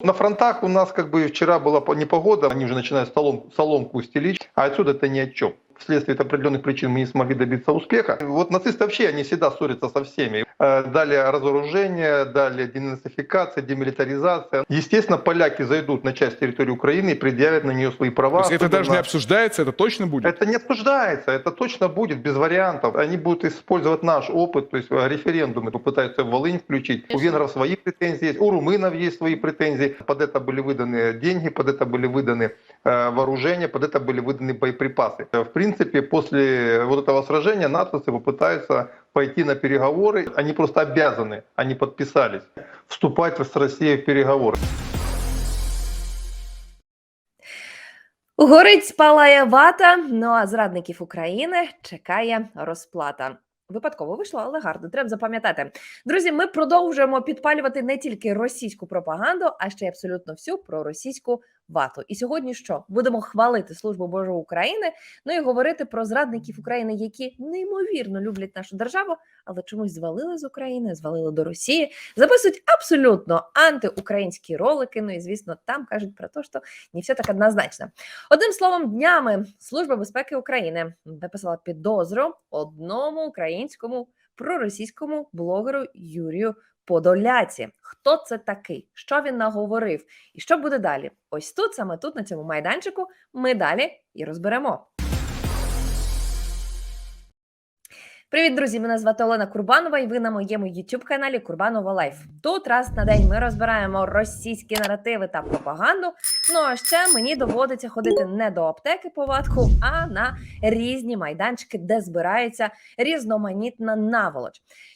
На фронтах у нас как бы вчера была по- непогода, они уже начинают солом, соломку стелить, а отсюда это ни о чем. Вследствие определенных причин мы не смогли добиться успеха. Вот нацисты вообще, они всегда ссорятся со всеми. Э, Далее разоружение, далее денацификация, демилитаризация. Естественно, поляки зайдут на часть территории Украины и предъявят на нее свои права. То есть это даже не обсуждается, это точно будет? это не обсуждается, это точно будет, без вариантов. Они будут использовать наш опыт, то есть э, референдумы попытаются в Волынь включить. У венгров свои претензии есть, у румынов есть свои претензии. Под это были выданы деньги, под это были выданы э, вооружения, под это были выданы боеприпасы. В принципе, после вот этого сражения натовцы попытаются пойти на переговоры. Они просто обязаны, они подписались, вступать с Россией в переговоры. Горить спалає вата, ну а зрадників України чекає розплата. Випадково вийшло, але гарно. Треба запам'ятати. Друзі, ми продовжуємо підпалювати не тільки російську пропаганду, а ще й абсолютно всю проросійську вату. І сьогодні що будемо хвалити службу Божу України, ну і говорити про зрадників України, які неймовірно люблять нашу державу, але чомусь звалили з України, звалили до Росії, записують абсолютно антиукраїнські ролики. Ну і звісно, там кажуть про те, що не все так однозначно. Одним словом, днями Служба безпеки України виписала підозру одному українському проросійському блогеру Юрію Подоляці. Хто це такий? Що він наговорив? І що буде далі? Ось тут, саме тут, на цьому майданчику, ми далі і розберемо. Привіт, друзі! Мене звати Олена Курбанова, і ви на моєму youtube каналі Курбанова Лайф. Тут раз на день ми розбираємо російські наративи та пропаганду. Ну а ще мені доводиться ходити не до аптеки по ватку, а на різні майданчики, де збирається різноманітна наволоч.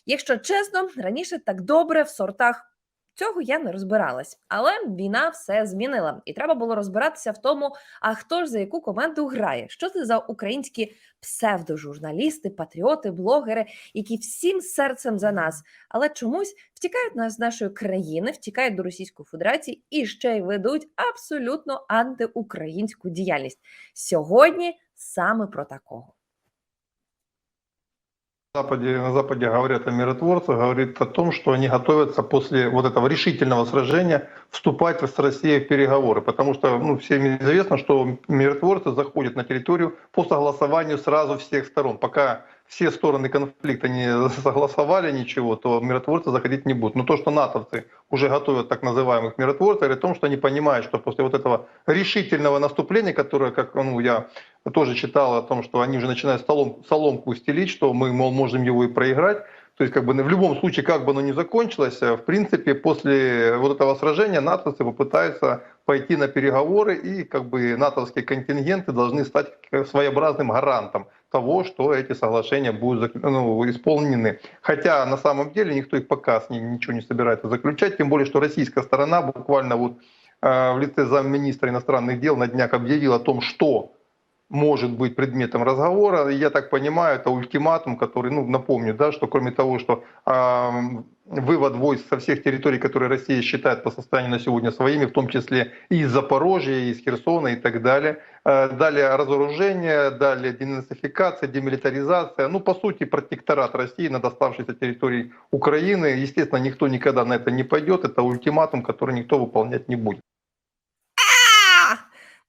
Якщо чесно, раніше так добре в сортах. Цього я не розбиралась, але війна все змінила, і треба було розбиратися в тому, а хто ж за яку команду грає, що це за українські псевдожурналісти, патріоти, блогери, які всім серцем за нас, але чомусь втікають нас з нашої країни, втікають до Російської Федерації і ще й ведуть абсолютно антиукраїнську діяльність. Сьогодні саме про такого. На Западе, на Западе говорят о миротворцах, говорит о том, что они готовятся после вот этого решительного сражения вступать с Россией в переговоры. Потому что ну, всем известно, что миротворцы заходят на территорию по согласованию сразу всех сторон. Пока все стороны конфликта не согласовали ничего, то миротворцы заходить не будут. Но то, что натовцы уже готовят так называемых миротворцев, говорит о том, что они понимают, что после вот этого решительного наступления, которое, как ну, я тоже читал о том, что они уже начинают солом, соломку стелить, что мы, мол, можем его и проиграть. То есть, как бы в любом случае, как бы оно ни закончилось, э, в принципе, после вот этого сражения натовцы попытаются пойти на переговоры, и как бы натовские контингенты должны стать своеобразным гарантом того, что эти соглашения будут ну, исполнены. Хотя на самом деле никто их пока с ними ничего не собирается заключать, тем более, что российская сторона буквально вот э, в лице замминистра иностранных дел на днях объявила о том, что может быть предметом разговора. Я так понимаю, это ультиматум, который, ну, напомню, да, что кроме того, что э, вывод войск со всех территорий, которые Россия считает по состоянию на сегодня своими, в том числе и из Запорожья, и из Херсона и так далее. Э, Далее разоружение, далее денацификация, демилитаризация. Ну, по сути, протекторат России над оставшейся территорией Украины. Естественно, никто никогда на это не пойдет. Это ультиматум, который никто выполнять не будет.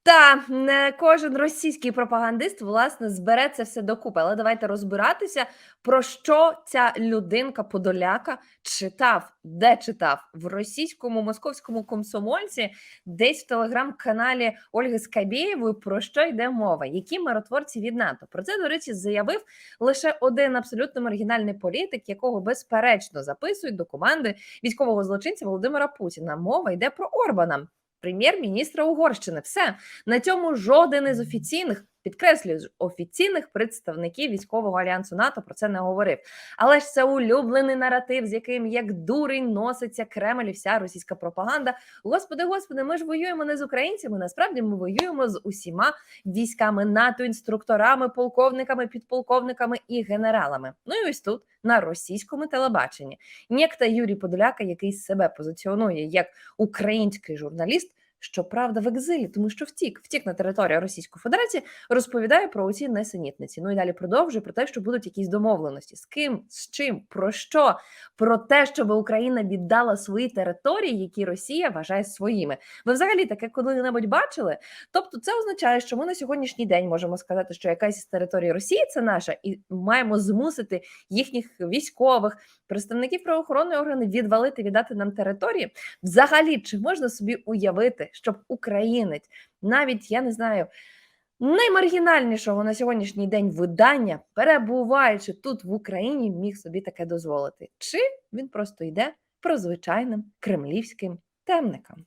Та не кожен російський пропагандист власне збере це все докупи. Але давайте розбиратися, про що ця людинка Подоляка читав, де читав в російському московському комсомольці, десь в телеграм-каналі Ольги Скабєєвої. Про що йде мова? Які миротворці від НАТО? Про це, до речі, заявив лише один абсолютно маргінальний політик, якого безперечно записують до команди військового злочинця Володимира Путіна. Мова йде про Орбана прем'єр-міністра Угорщини. Все на цьому жоден із офіційних. Підкреслюю, офіційних представників військового альянсу НАТО про це не говорив. Але ж це улюблений наратив, з яким як дурень носиться Кремль і вся російська пропаганда. Господи, господи, ми ж воюємо не з українцями. Насправді ми воюємо з усіма військами НАТО, інструкторами, полковниками, підполковниками і генералами. Ну і ось тут на російському телебаченні. Нєкта Юрій Подоляка, який себе позиціонує як український журналіст, щоправда, в екзилі, тому що втік, втік на територію Російської Федерації, розповідає про ці несенітниці. Ну і далі продовжує про те, що будуть якісь домовленості. З ким, з чим, про що? Про те, щоб Україна віддала свої території, які Росія вважає своїми. Ви взагалі таке коли-небудь бачили? Тобто, це означає, що ми на сьогоднішній день можемо сказати, що якась із території Росії це наша, і маємо змусити їхніх військових представників правоохоронної органи відвалити, віддати нам території. Взагалі, чи можна собі уявити, щоб українець, навіть я не знаю. Наймаргінальнішого на сьогоднішній день видання, перебуваючи тут в Україні, міг собі таке дозволити. Чи він просто йде про звичайним кремлівським темникам?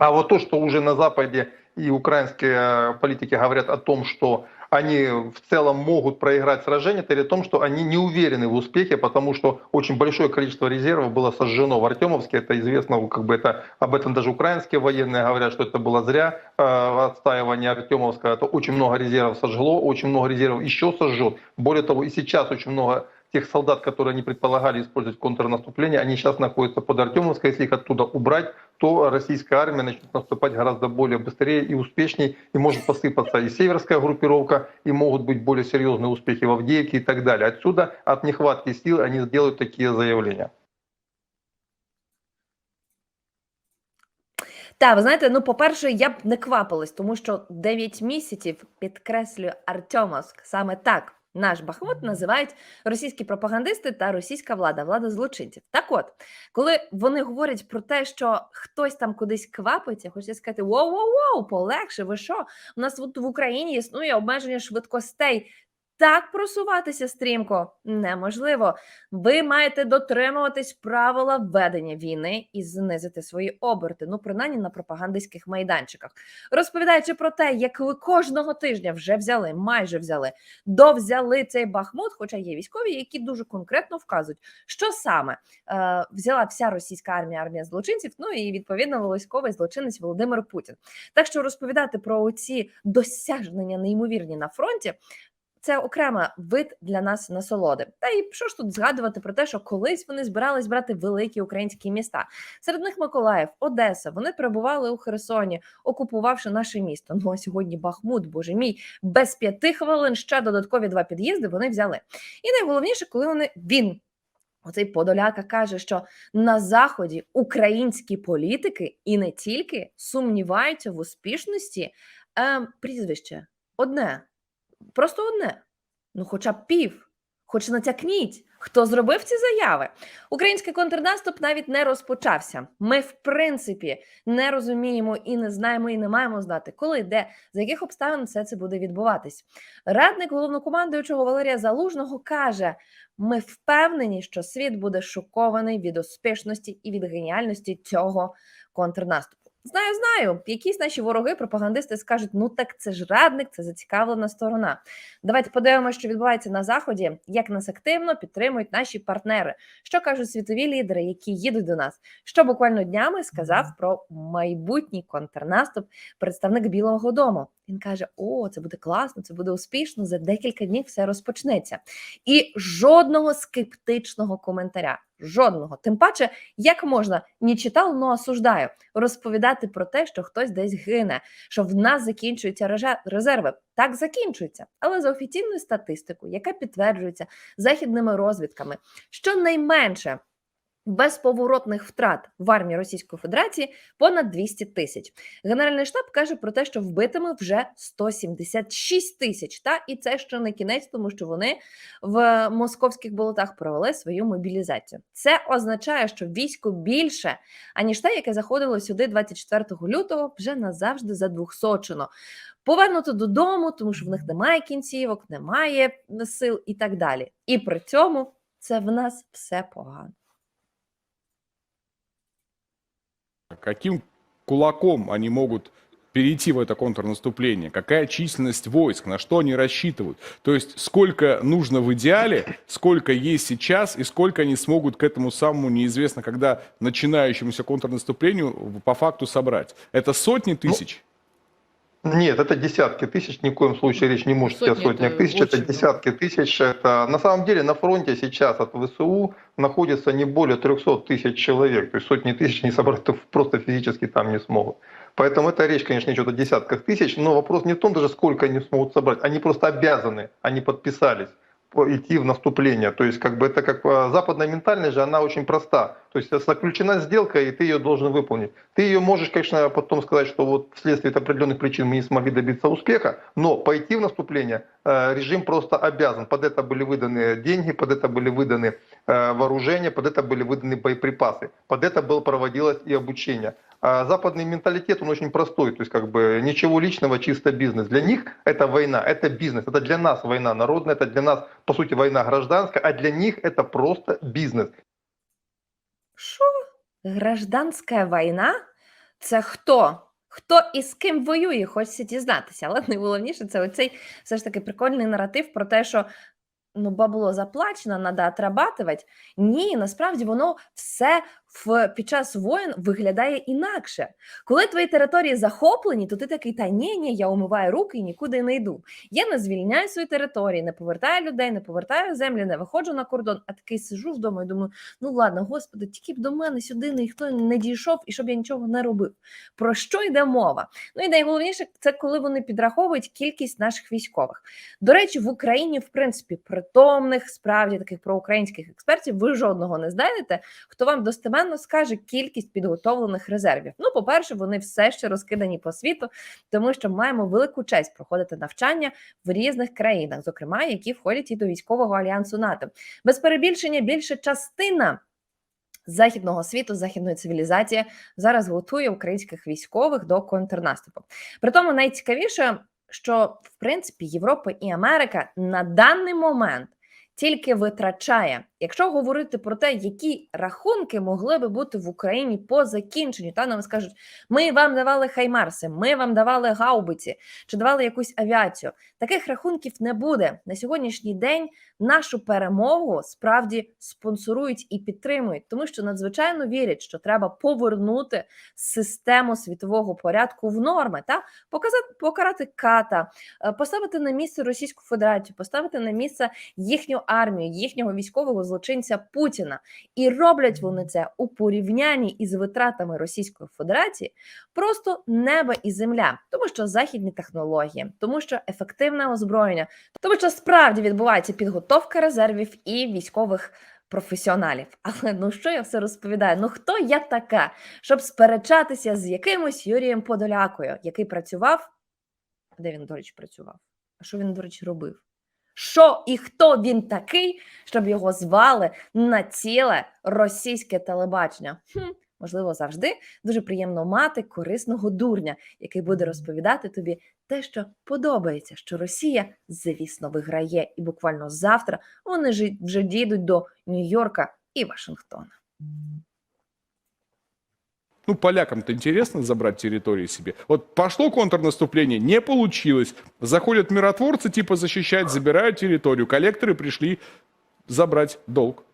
А вот то, что уже на Западе и украинские э, политики говорят о том, что они в целом могут проиграть сражение, это о том, что они не уверены в успехе, потому что очень большое количество резервов было сожжено в Артемовске. Это известно, как бы это об этом даже украинские военные говорят, что это было зря э, отстаивание Артемовска. Это очень много резервов сожгло, очень много резервов еще сожжет. Более того, и сейчас очень много тех солдат, которые они предполагали использовать в контрнаступление, они сейчас находятся под Артемовской. Если их оттуда убрать, то российская армия начнет наступать гораздо более быстрее и успешней, и может посыпаться и северская группировка, и могут быть более серьезные успехи в Авдеевке и так далее. Отсюда от нехватки сил они сделают такие заявления. Та ви знаєте, ну по-перше, я б не квапилась, тому що 9 місяців підкреслюю Артемовськ. Саме так наш Бахмут називають російські пропагандисти та російська влада, влада злочинців. Так от, коли вони говорять про те, що хтось там кудись квапиться, хочеться сказати: воу воу воу полегше, ви що? У нас тут в Україні існує обмеження швидкостей. Так просуватися стрімко неможливо. Ви маєте дотримуватись правила ведення війни і знизити свої оберти. Ну, принаймні на пропагандистських майданчиках, розповідаючи про те, як ви кожного тижня вже взяли, майже взяли, довзяли цей Бахмут. Хоча є військові, які дуже конкретно вказують, що саме е, взяла вся російська армія, армія злочинців. Ну і відповідно військовий злочинець Володимир Путін. Так що розповідати про ці досягнення неймовірні на фронті. Це окрема вид для нас насолоди. Та і що ж тут згадувати про те, що колись вони збирались брати великі українські міста. Серед них Миколаїв, Одеса. Вони перебували у Херсоні, окупувавши наше місто. Ну а сьогодні Бахмут, боже мій, без п'яти хвилин ще додаткові два під'їзди вони взяли. І найголовніше, коли вони він. Оцей Подоляка каже, що на заході українські політики і не тільки сумніваються в успішності е, прізвище одне просто одне. Ну, хоча б пів, хоч натякніть, хто зробив ці заяви. Український контрнаступ навіть не розпочався. Ми, в принципі, не розуміємо і не знаємо, і не маємо знати, коли, де, за яких обставин все це буде відбуватись. Радник головнокомандуючого Валерія Залужного каже: ми впевнені, що світ буде шокований від успішності і від геніальності цього контрнаступу. Знаю, знаю. Якісь наші вороги, пропагандисти скажуть: ну так це ж радник, це зацікавлена сторона. Давайте подивимося, що відбувається на заході, як нас активно підтримують наші партнери. Що кажуть світові лідери, які їдуть до нас. Що буквально днями сказав про майбутній контрнаступ представник Білого Дому. Він каже: О, це буде класно, це буде успішно. За декілька днів все розпочнеться. І жодного скептичного коментаря. Жодного, тим паче, як можна не читав, но осуждаю розповідати про те, що хтось десь гине, що в нас закінчуються резерви. Так закінчується. але за офіційною статистикою, яка підтверджується західними розвідками, щонайменше безповоротних втрат в армії Російської Федерації понад 200 тисяч. Генеральний штаб каже про те, що вбитими вже 176 тисяч. Та і це ще не кінець, тому що вони в московських болотах провели свою мобілізацію. Це означає, що військо більше, аніж те, яке заходило сюди 24 лютого, вже назавжди задвухсочено. Повернуто додому, тому що в них немає кінцівок, немає сил і так далі. І при цьому це в нас все погано. Каким кулаком они могут перейти в это контрнаступление? Какая численность войск? На что они рассчитывают? То есть сколько нужно в идеале, сколько есть сейчас и сколько они смогут к этому самому неизвестно, когда начинающемуся контрнаступлению по факту собрать? Это сотни тысяч? Нет, это десятки тысяч, ни в коем случае речь не может идти о сотнях это тысяч, это десятки тысяч. Это, на самом деле на фронте сейчас от ВСУ находится не более 300 тысяч человек, то есть сотни тысяч не собрать то просто физически там не смогут. Поэтому эта речь, конечно, идет о десятках тысяч, но вопрос не в том даже, сколько они смогут собрать, они просто обязаны, они подписались по- идти в наступление. То есть как бы это как э, западная ментальность же, она очень проста. То есть заключена сделка, и ты ее должен выполнить. Ты ее можешь, конечно, потом сказать, что вот вследствие определенных причин мы не смогли добиться успеха, но пойти в наступление э, режим просто обязан. Под это были выданы деньги, под это были выданы э, вооружения, под это были выданы боеприпасы, под это было проводилось и обучение. А западный менталитет, он очень простой, то есть как бы ничего личного, чисто бизнес. Для них это война, это бизнес, это для нас война народная, это для нас, по сути, война гражданская, а для них это просто бизнес. Що? Гражданська війна? Це хто? Хто і з ким воює, хочеться дізнатися. Але найголовніше це оцей все ж таки прикольний наратив про те, що ну, бабло заплачено, треба отрабатувати. Ні, насправді воно все в, під час воєн виглядає інакше. Коли твої території захоплені, то ти такий, та ні, ні, я умиваю руки і нікуди не йду. Я не звільняю свої території, не повертаю людей, не повертаю землі, не виходжу на кордон, а такий сижу вдома і думаю, ну ладно, господи, тільки б до мене сюди ніхто не дійшов і щоб я нічого не робив. Про що йде мова? Ну і найголовніше, це коли вони підраховують кількість наших військових. До речі, в Україні, в принципі, притомних, справді таких проукраїнських експертів, ви жодного не знайдете, хто вам достеменно скаже кількість підготовлених резервів. Ну, по-перше, вони все ще розкидані по світу, тому що маємо велику честь проходити навчання в різних країнах, зокрема, які входять і до військового альянсу НАТО. Без перебільшення більше частина. Західного світу, західної цивілізації зараз готує українських військових до контрнаступу. Притому найцікавіше, що в принципі Європа і Америка на даний момент тільки витрачає. Якщо говорити про те, які рахунки могли би бути в Україні по закінченню, та нам скажуть, ми вам давали хаймарси, ми вам давали гаубиці чи давали якусь авіацію. Таких рахунків не буде на сьогоднішній день. Нашу перемогу справді спонсорують і підтримують, тому що надзвичайно вірять, що треба повернути систему світового порядку в норми, та показати покарати ката, е, поставити на місце Російську Федерацію, поставити на місце їхню армію, їхнього військового злочинця Путіна. І роблять вони це у порівнянні із витратами Російської Федерації просто небо і земля, тому що західні технології, тому що ефективне озброєння, тому що справді відбувається підготовка резервів і військових. Професіоналів, але ну що я все розповідаю? Ну хто я така, щоб сперечатися з якимось Юрієм Подолякою, який працював? Де він, до речі, працював? А що він, до речі, робив? Що і хто він такий, щоб його звали на ціле російське телебачення? Хм, можливо, завжди дуже приємно мати корисного дурня, який буде розповідати тобі те, що подобається, що Росія, звісно, виграє, і буквально завтра вони вже дійдуть до Нью-Йорка і Вашингтона. Ну, полякам-то интересно забрать территории себе. Вот пошло контрнаступление, не получилось. Заходят миротворцы, типа защищать, забирают территорию. Коллекторы пришли забрать долг.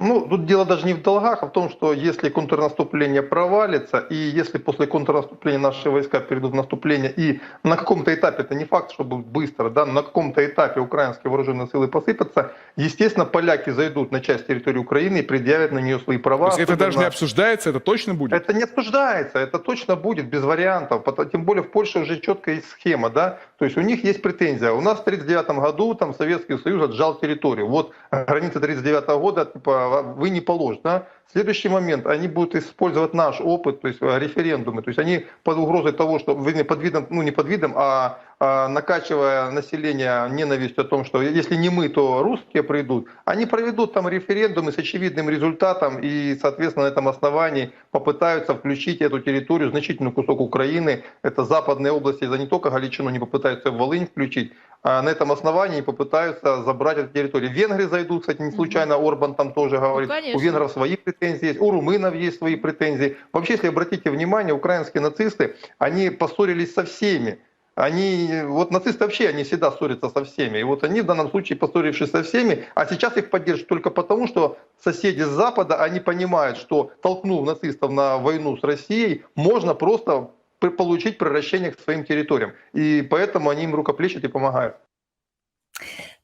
Ну, тут дело даже не в долгах, а в том, что если контрнаступление провалится, и если после контрнаступления наши войска перейдут в наступление, и на каком-то этапе, это не факт, что будет быстро, да, но на каком-то этапе украинские вооруженные силы посыпятся, естественно, поляки зайдут на часть территории Украины и предъявят на нее свои права. То есть это даже не обсуждается, это точно будет? Это не обсуждается, это точно будет, без вариантов. Тем более в Польше уже четко есть схема, да, то есть у них есть претензия. У нас в 1939 году там Советский Союз отжал территорию. Вот граница 1939 года, типа, вы не положите, да. Следующий момент, они будут использовать наш опыт, то есть э, референдумы, то есть они под угрозой того, что, вернее, под видом, ну не под видом, а, а накачивая население ненавистью о том, что если не мы, то русские придут, они проведут там референдумы с очевидным результатом и, соответственно, на этом основании попытаются включить эту территорию, значительный кусок Украины, это западные области, за не только Галичину, не попытаются в Волынь включить, а на этом основании попытаются забрать эту территорию. Венгры зайдут, кстати, не случайно Орбан там тоже говорит. конечно. у венгров свои претензии есть, у румынов есть свои претензии. Вообще, если обратите внимание, украинские нацисты, они поссорились со всеми. Они, вот нацисты вообще, они всегда ссорятся со всеми. И вот они в данном случае поссорившись со всеми, а сейчас их поддерживают только потому, что соседи с Запада, они понимают, что толкнув нацистов на войну с Россией, можно просто получить превращение к своим территориям. И поэтому они им рукоплещут и помогают.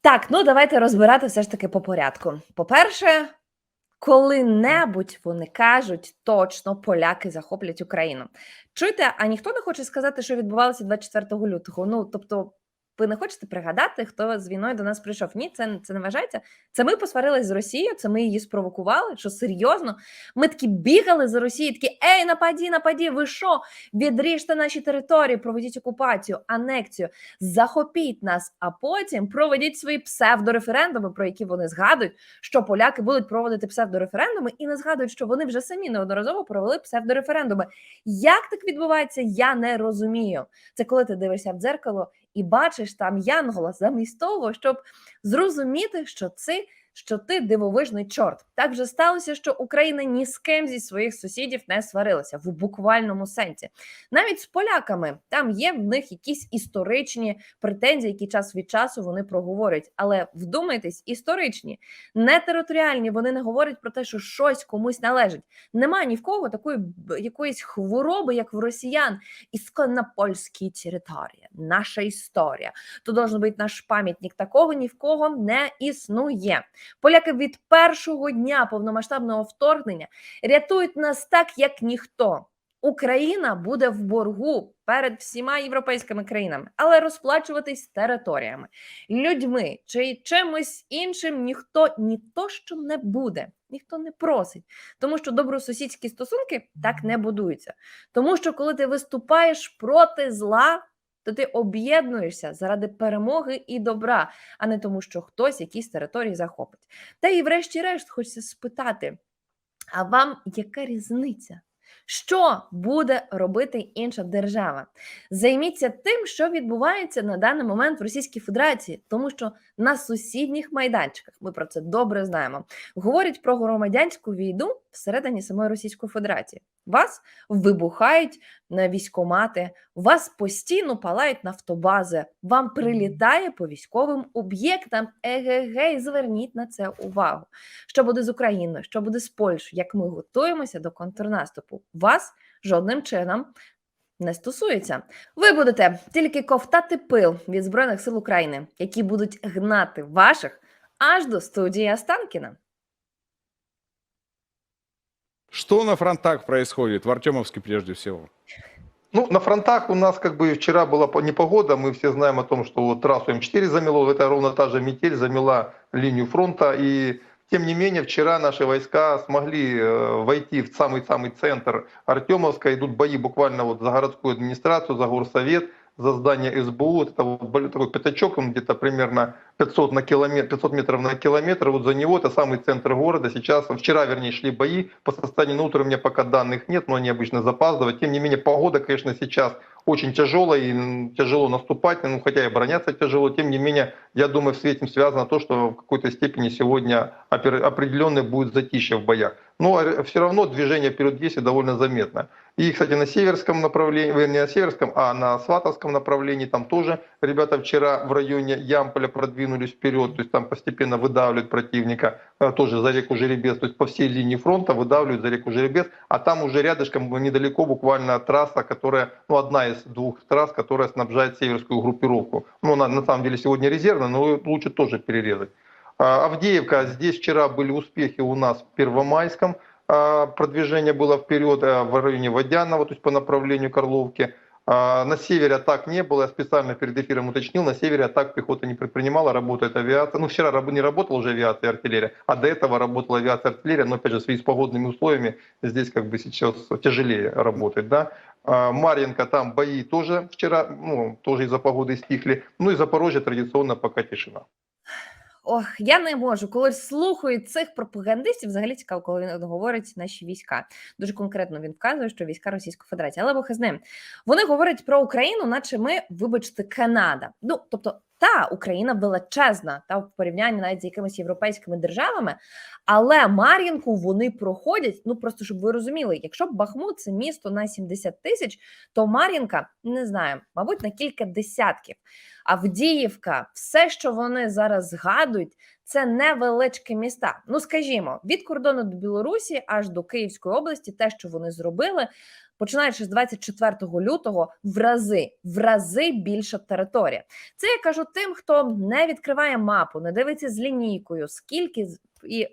Так, ну давайте розбирати все ж таки по порядку. По-перше, коли-небудь вони кажуть точно поляки захоплять Україну. Чуєте, а ніхто не хоче сказати, що відбувалося 24 лютого. Ну тобто, ви не хочете пригадати, хто з війною до нас прийшов? Ні, це, це не вважається. Це ми посварились з Росією, це ми її спровокували. Що серйозно? Ми такі бігали за Росією, такі ей, нападі, нападі, ви що? Відріжте наші території, проведіть окупацію, анексію, захопіть нас, а потім проведіть свої псевдореферендуми, про які вони згадують, що поляки будуть проводити псевдореферендуми, і не згадують, що вони вже самі неодноразово провели псевдореферендуми. Як так відбувається, я не розумію. Це коли ти дивишся в дзеркало і бачиш там Янгола замість того, щоб зрозуміти, що це. Що ти дивовижний чорт. Так вже сталося, що Україна ні з ким зі своїх сусідів не сварилася в буквальному сенсі. Навіть з поляками там є в них якісь історичні претензії, які час від часу вони проговорять. Але вдумайтесь, історичні, не територіальні. Вони не говорять про те, що щось комусь належить. Нема ні в кого такої якоїсь хвороби, як в росіян. Ісконна польські території, наша історія. То должен бути наш пам'ятник. Такого ні в кого не існує. Поляки від першого дня повномасштабного вторгнення рятують нас так, як ніхто. Україна буде в боргу перед всіма європейськими країнами, але розплачуватись територіями, людьми чи чимось іншим ніхто ні то що не буде, ніхто не просить. Тому що добросусідські стосунки так не будуються. Тому що коли ти виступаєш проти зла, то ти об'єднуєшся заради перемоги і добра, а не тому, що хтось якісь території захопить. Та і врешті-решт хочеться спитати: а вам яка різниця? Що буде робити інша держава? Займіться тим, що відбувається на даний момент в Російській Федерації, тому що на сусідніх майданчиках ми про це добре знаємо. Говорять про громадянську війну всередині самої Російської Федерації. Вас вибухають на військомати, вас постійно палають нафтобази, вам прилітає по військовим об'єктам. Егегей, зверніть на це увагу. Що буде з Україною, що буде з Польщею, як ми готуємося до контрнаступу? Вас жодним чином не стосується. Ви будете тільки ковтати пил від Збройних сил України, які будуть гнати ваших аж до студії Останкіна. Что на фронтах происходит? В Артемовске прежде всего. Ну, на фронтах у нас как бы вчера была по- непогода, мы все знаем о том, что вот трассу М4 замело, это ровно та же метель замела линию фронта, и тем не менее вчера наши войска смогли э, войти в самый-самый центр Артемовска, идут бои буквально вот за городскую администрацию, за горсовет, за здание СБУ, вот это вот бо- такой пятачок, он где-то примерно 500, на километр, 500 метров на километр, вот за него это самый центр города, сейчас, вчера, вернее, шли бои, по состоянию. На утро у меня пока данных нет, но они обычно запаздывают, тем не менее, погода, конечно, сейчас очень тяжелая, и тяжело наступать, ну, хотя и обороняться тяжело, тем не менее, я думаю, с этим связано то, что в какой-то степени сегодня определенное будет затишье в боях. Но все равно движение вперед есть и довольно заметно. И, кстати, на северском направлении, вернее, на северском, а на сватовском направлении там тоже ребята вчера в районе Ямполя продвинулись вперед, то есть там постепенно выдавливают противника, э, тоже за реку Жеребец, то есть по всей линии фронта выдавливают за реку Жеребец, а там уже рядышком, недалеко буквально трасса, которая, ну, одна из двух трасс, которая снабжает северскую группировку. Ну, она на самом деле сегодня резервная, но лучше тоже перерезать. А, Авдеевка, здесь вчера были успехи у нас в Первомайском, а, продвижение было вперед а, в районе Водянного, то есть по направлению Карловки. А, На севере атак не было, я специально перед эфиром уточнил, на севере атак пехота не предпринимала, работает авиация. Ну, вчера не работала уже авиация и артиллерия, а до этого работала авиация и артиллерия, но опять же в связи с погодными условиями здесь как бы сейчас тяжелее работать, да. А, Марьинка, там бои тоже вчера, ну, тоже из-за погоды стихли. Ну и Запорожье традиционно пока тишина. Ох, я не можу. Коли слухаю цих пропагандистів, взагалі цікаво, коли він говорить наші війська. Дуже конкретно він вказує, що війська Російської Федерації. Але Бог з ним. Вони говорять про Україну, наче ми, вибачте, Канада. Ну тобто, та Україна величезна, та в порівнянні навіть з якимись європейськими державами. Але Мар'їнку вони проходять. Ну просто щоб ви розуміли, якщо Бахмут це місто на 70 тисяч, то Мар'їнка не знаю, мабуть, на кілька десятків. Авдіївка, все, що вони зараз згадують, це невеличкі міста. Ну скажімо, від кордону до Білорусі аж до Київської області, те, що вони зробили, починаючи з 24 лютого, в рази в рази більша територія. Це я кажу тим, хто не відкриває мапу, не дивиться з лінійкою, скільки і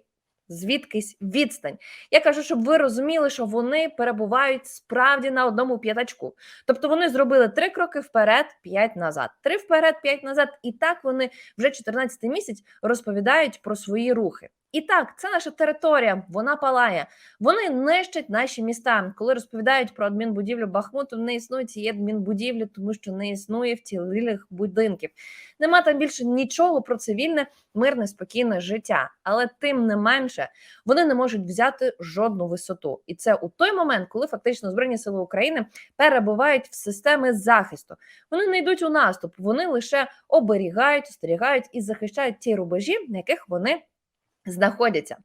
звідкись відстань. Я кажу, щоб ви розуміли, що вони перебувають справді на одному п'ятачку. Тобто вони зробили три кроки вперед, п'ять назад, три вперед, п'ять назад. І так вони вже 14 місяць розповідають про свої рухи. І так, це наша територія, вона палає. Вони нищать наші міста. Коли розповідають про адмінбудівлю Бахмуту, не існує цієї адмінбудівлі, тому що не існує вцілілих будинків. Нема там більше нічого про цивільне, мирне, спокійне життя. Але тим не менше вони не можуть взяти жодну висоту. І це у той момент, коли фактично Збройні сили України перебувають в системи захисту. Вони не йдуть у наступ, вони лише оберігають, остерігають і захищають ті рубежі, на яких вони знаходяться.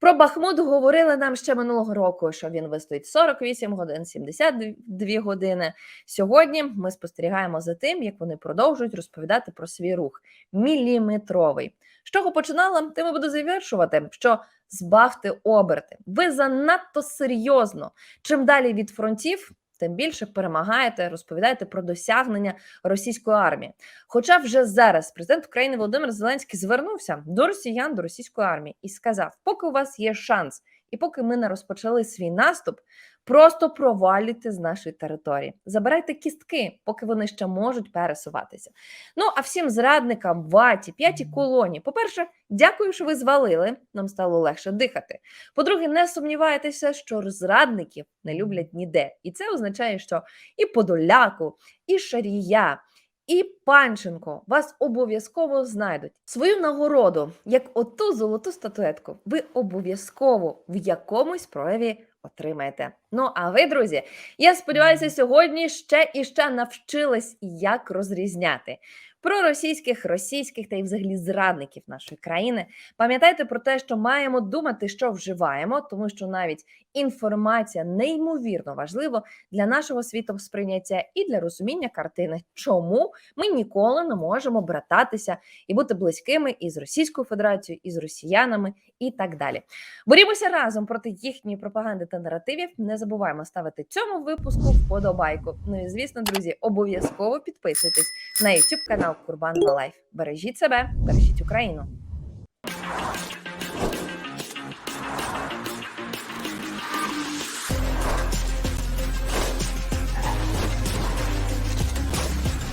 Про Бахмут говорили нам ще минулого року, що він вистоїть 48 годин, 72 години. Сьогодні ми спостерігаємо за тим, як вони продовжують розповідати про свій рух міліметровий. З чого починала, тим і буду завершувати, що збавте оберти. Ви занадто серйозно. Чим далі від фронтів, тим більше перемагаєте, розповідаєте про досягнення російської армії. Хоча вже зараз президент України Володимир Зеленський звернувся до росіян, до російської армії і сказав: поки у вас є шанс, і поки ми не розпочали свій наступ, просто провалюйте з нашої території, забирайте кістки, поки вони ще можуть пересуватися. Ну а всім зрадникам, ваті, п'ятій колоні. По-перше, дякую, що ви звалили. Нам стало легше дихати. По-друге, не сумнівайтеся, що зрадників не люблять ніде, і це означає, що і Подоляку, і Шарія. І Панченко вас обов'язково знайдуть свою нагороду, як оту золоту статуетку. Ви обов'язково в якомусь прояві отримаєте. Ну а ви, друзі, я сподіваюся, сьогодні ще і ще навчились, як розрізняти про російських, російських та й взагалі зрадників нашої країни. Пам'ятайте про те, що маємо думати, що вживаємо, тому що навіть інформація неймовірно важлива для нашого світосприйняття і для розуміння картини, чому ми ніколи не можемо брататися і бути близькими із Російською Федерацією, із росіянами і так далі. Борімося разом проти їхньої пропаганди та наративів. Не забуваємо ставити цьому випуску вподобайку. Ну і звісно, друзі, обов'язково підписуйтесь на YouTube канал Курбан Валайф Бережіть себе, бережіть Україну.